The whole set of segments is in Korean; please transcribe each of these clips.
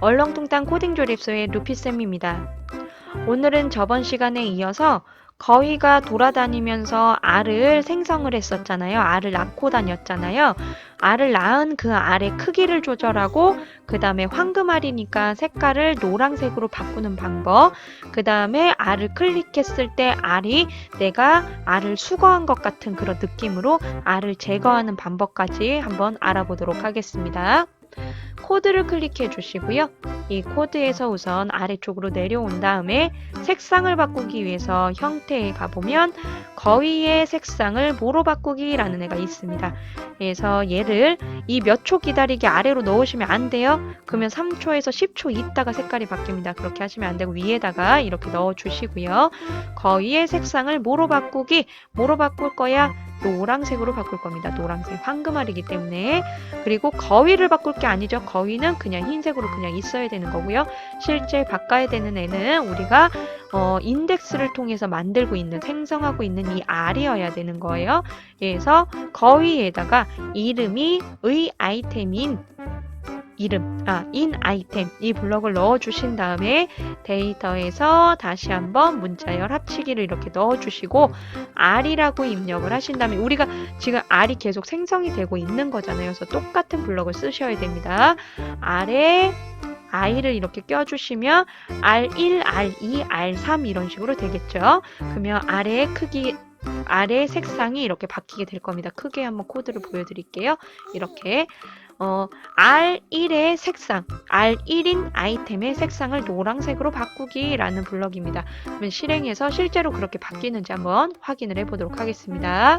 얼렁뚱땅 코딩 조립소의 루피쌤입니다. 오늘은 저번 시간에 이어서 거위가 돌아다니면서 알을 생성을 했었잖아요. 알을 낳고 다녔잖아요. 알을 낳은 그 알의 크기를 조절하고 그 다음에 황금알이니까 색깔을 노란색으로 바꾸는 방법 그 다음에 알을 클릭했을 때 알이 내가 알을 수거한 것 같은 그런 느낌으로 알을 제거하는 방법까지 한번 알아보도록 하겠습니다. 코드를 클릭해 주시고요. 이 코드에서 우선 아래쪽으로 내려온 다음에 색상을 바꾸기 위해서 형태에 가보면 거위의 색상을 뭐로 바꾸기라는 애가 있습니다. 그래서 얘를 이 몇 초 기다리기 아래로 넣으시면 안 돼요. 그러면 3초에서 10초 있다가 색깔이 바뀝니다. 그렇게 하시면 안 되고 위에다가 이렇게 넣어 주시고요. 거위의 색상을 뭐로 바꾸기? 뭐로 바꿀 거야? 노란색으로 바꿀 겁니다. 노란색 황금알이기 때문에 그리고 거위를 바꿀 게 아니죠. 거위는 그냥 흰색으로 그냥 있어야 되는 거고요. 실제 바꿔야 되는 애는 우리가 어, 인덱스를 통해서 만들고 있는 생성하고 있는 이 알이어야 되는 거예요. 그래서 거위에다가 이름이 의 아이템인 이름, 아, 인 아이템 이 블럭을 넣어 주신 다음에 데이터에서 다시 한번 문자열 합치기를 이렇게 넣어 주시고 R이라고 입력을 하신 다음에 우리가 지금 R이 계속 생성이 되고 있는 거잖아요. 그래서 똑같은 블럭을 쓰셔야 됩니다. R에 i를 이렇게 껴주시면 R1, R2, R3 이런 식으로 되겠죠. 그러면 아래의 크기 아래 색상이 이렇게 바뀌게 될 겁니다. 크게 한번 코드를 보여드릴게요. 이렇게 어, R1의 색상, R1인 아이템의 색상을 노란색으로 바꾸기라는 블럭입니다. 그러면 실행해서 실제로 그렇게 바뀌는지 한번 확인을 해보도록 하겠습니다.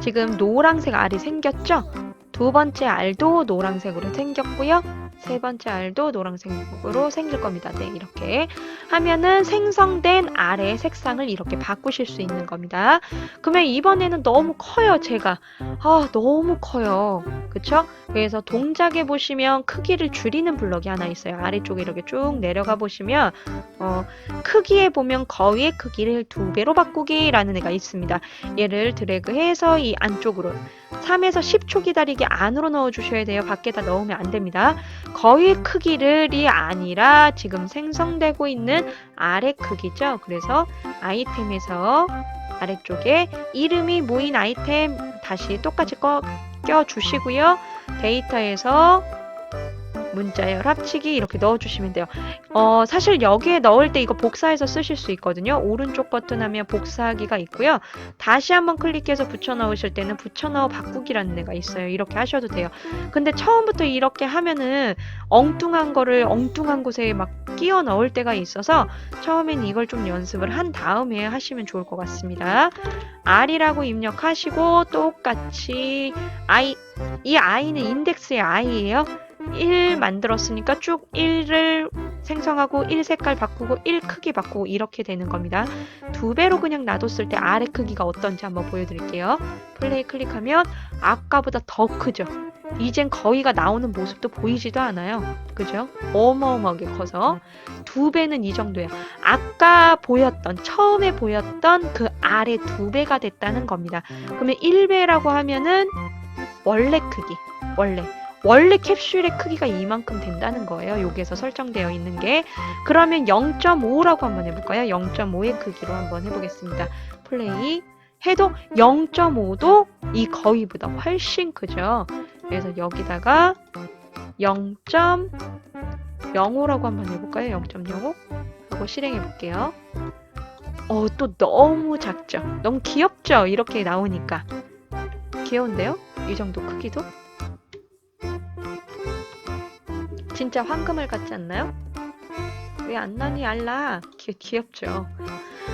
지금 노란색 알이 생겼죠? 두 번째 알도 노란색으로 생겼고요. 세 번째 알도 노란색으로 생길 겁니다. 네, 이렇게 하면은 생성된 알의 색상을 이렇게 바꾸실 수 있는 겁니다. 그러면 이번에는 너무 커요, 제가. 아, 너무 커요. 그쵸? 그래서 동작에 보시면 크기를 줄이는 블럭이 하나 있어요. 아래쪽에 이렇게 쭉 내려가 보시면, 어, 크기에 보면 거위의 크기를 두 배로 바꾸기라는 애가 있습니다. 얘를 드래그해서 이 안쪽으로 3에서 10초 기다리기 안으로 넣어 주셔야 돼요. 밖에다 넣으면 안 됩니다. 거의 크기를이 아니라 지금 생성되고 있는 아래 크기죠. 그래서 아이템에서 아래쪽에 이름이 모인 아이템 다시 똑같이 꺼, 껴 주시고요. 데이터에서 문자열 합치기 이렇게 넣어주시면 돼요. 어, 사실 여기에 넣을 때 이거 복사해서 쓰실 수 있거든요. 오른쪽 버튼 하면 복사하기가 있고요. 다시 한번 클릭해서 붙여 넣으실 때는 붙여 넣어 바꾸기라는 애가 있어요. 이렇게 하셔도 돼요. 근데 처음부터 이렇게 하면은 엉뚱한 거를 엉뚱한 곳에 막 끼워 넣을 때가 있어서 처음엔 이걸 좀 연습을 한 다음에 하시면 좋을 것 같습니다. R이라고 입력하시고 똑같이 I 이 I는 인덱스의 I예요. 1 만들었으니까 쭉 1을 생성하고 1 색깔 바꾸고 1 크기 바꾸고 이렇게 되는 겁니다. 두 배로 그냥 놔뒀을 때 아래 크기가 어떤지 한번 보여드릴게요. 플레이 클릭하면 아까보다 더 크죠. 이젠 거위가 나오는 모습도 보이지도 않아요. 그죠? 어마어마하게 커서 두 배는 이 정도예요. 아까 보였던 처음에 보였던 그 아래 두 배가 됐다는 겁니다. 그러면 1배라고 하면은 원래 크기 원래 원래 캡슐의 크기가 이만큼 된다는 거예요. 여기에서 설정되어 있는 게. 그러면 0.5라고 한번 해볼까요? 0.5의 크기로 한번 해보겠습니다. 플레이 해도 0.5도 이 거위보다 훨씬 크죠. 그래서 여기다가 0.05라고 한번 해볼까요? 0.05 하고 실행해 볼게요. 어, 또 너무 작죠? 너무 귀엽죠? 이렇게 나오니까. 귀여운데요? 이 정도 크기도? 진짜 황금알 같지 않나요? 왜 안 나니 알라 귀, 귀엽죠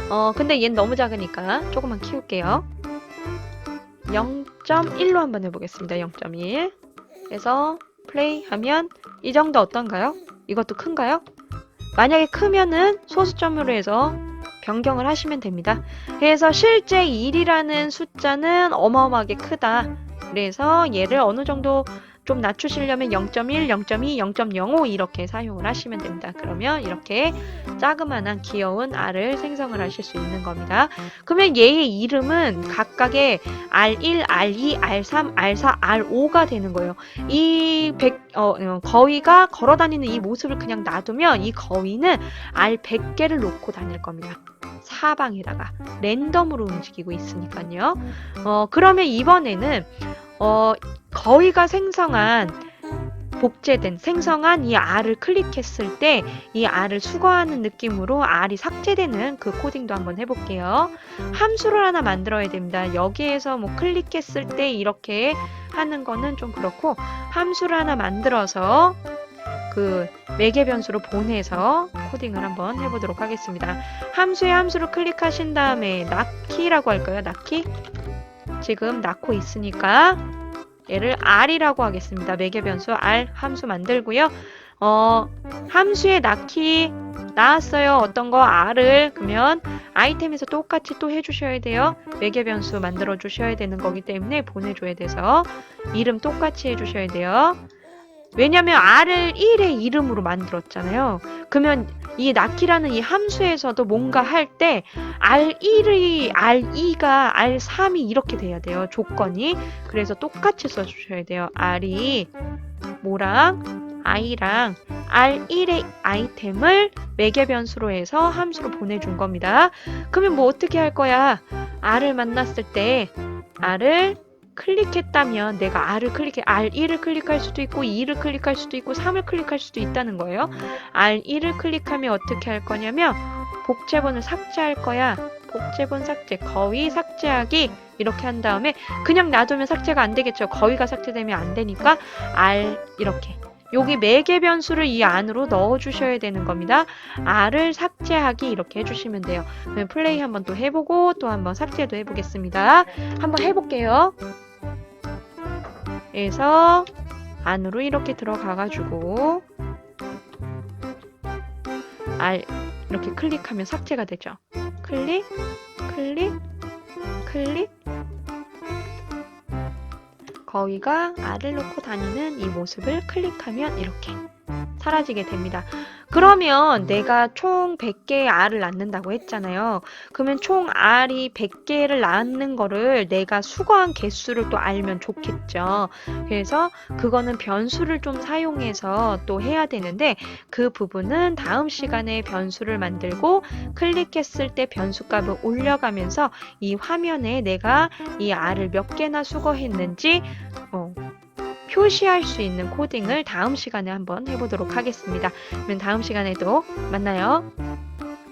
어 근데 얘는 너무 작으니까 조금만 키울게요 0.1로 한번 해보겠습니다 0.1 그래서 플레이 하면 이 정도 어떤가요? 이것도 큰가요? 만약에 크면은 소수점으로 해서 변경을 하시면 됩니다 그래서 실제 1이라는 숫자는 어마어마하게 크다 그래서 얘를 어느 정도 좀 낮추시려면 0.1, 0.2, 0.05 이렇게 사용을 하시면 됩니다. 그러면 이렇게 자그마한 귀여운 알을 생성을 하실 수 있는 겁니다. 그러면 얘의 이름은 각각의 R1, R2, R3, R4, R5가 되는 거예요. 이 백, 어, 어, 거위가 걸어 다니는 이 모습을 그냥 놔두면 이 거위는 알 100개를 놓고 다닐 겁니다. 사방에다가 랜덤으로 움직이고 있으니까요. 어, 그러면 이번에는 어, 거위가 생성한 복제된 생성한 이 알을 클릭했을 때이 알을 수거하는 느낌으로 알이 삭제되는 그 코딩도 한번 해볼게요. 함수를 하나 만들어야 됩니다. 여기에서 뭐 클릭했을 때 이렇게 하는 거는 좀 그렇고 함수를 하나 만들어서 그 매개 변수로 보내서 코딩을 한번 해보도록 하겠습니다. 함수에 함수를 클릭하신 다음에 낳기라고 할까요? 낳기? 지금 낳고 있으니까 얘를 r이라고 하겠습니다. 매개 변수 r 함수 만들고요. 어, 함수에 낳기 나왔어요. 어떤 거 r을 그러면 아이템에서 똑같이 또 해주셔야 돼요. 매개 변수 만들어 주셔야 되는 거기 때문에 보내줘야 돼서 이름 똑같이 해주셔야 돼요. 왜냐면 r을 1의 이름으로 만들었잖아요. 그러면 이 낳기라는 이 함수에서도 뭔가 할 때 R1이 R2가 R3이 이렇게 돼야 돼요. 조건이. 그래서 똑같이 써주셔야 돼요. R이 뭐랑 I랑 R1의 아이템을 매개 변수로 해서 함수로 보내준 겁니다. 그러면 뭐 어떻게 할 거야? R을 만났을 때 R을 클릭했다면 내가 R을 클릭해 R1을 클릭할 수도 있고 2를 클릭할 수도 있고 3을 클릭할 수도 있다는 거예요. R1을 클릭하면 어떻게 할 거냐면 복제본을 삭제할 거야. 복제본 삭제, 거의 삭제하기 이렇게 한 다음에 그냥 놔두면 삭제가 안 되겠죠. 거의가 삭제되면 안 되니까 R 이렇게 여기 매개 변수를 이 안으로 넣어 주셔야 되는 겁니다. R을 삭제하기 이렇게 해주시면 돼요. 그러면 플레이 한번 또 해보고 또 한번 삭제도 해보겠습니다. 한번 해볼게요. 그래서 안으로 이렇게 들어가가지고 R 이렇게 클릭하면 삭제가 되죠. 클릭, 클릭, 클릭. 거위가 알을 놓고 다니는 이 모습을 클릭하면 이렇게 사라지게 됩니다. 그러면 내가 총 100개의 알을 낳는다고 했잖아요. 그러면 총 알이 100개를 낳는 거를 내가 수거한 개수를 또 알면 좋겠죠. 그래서 그거는 변수를 좀 사용해서 또 해야 되는데 그 부분은 다음 시간에 변수를 만들고 클릭했을 때 변수 값을 올려가면서 이 화면에 내가 이 알을 몇 개나 수거했는지 어, 표시할 수 있는 코딩을 다음 시간에 한번 해보도록 하겠습니다. 그러면 다음 시간에도 만나요.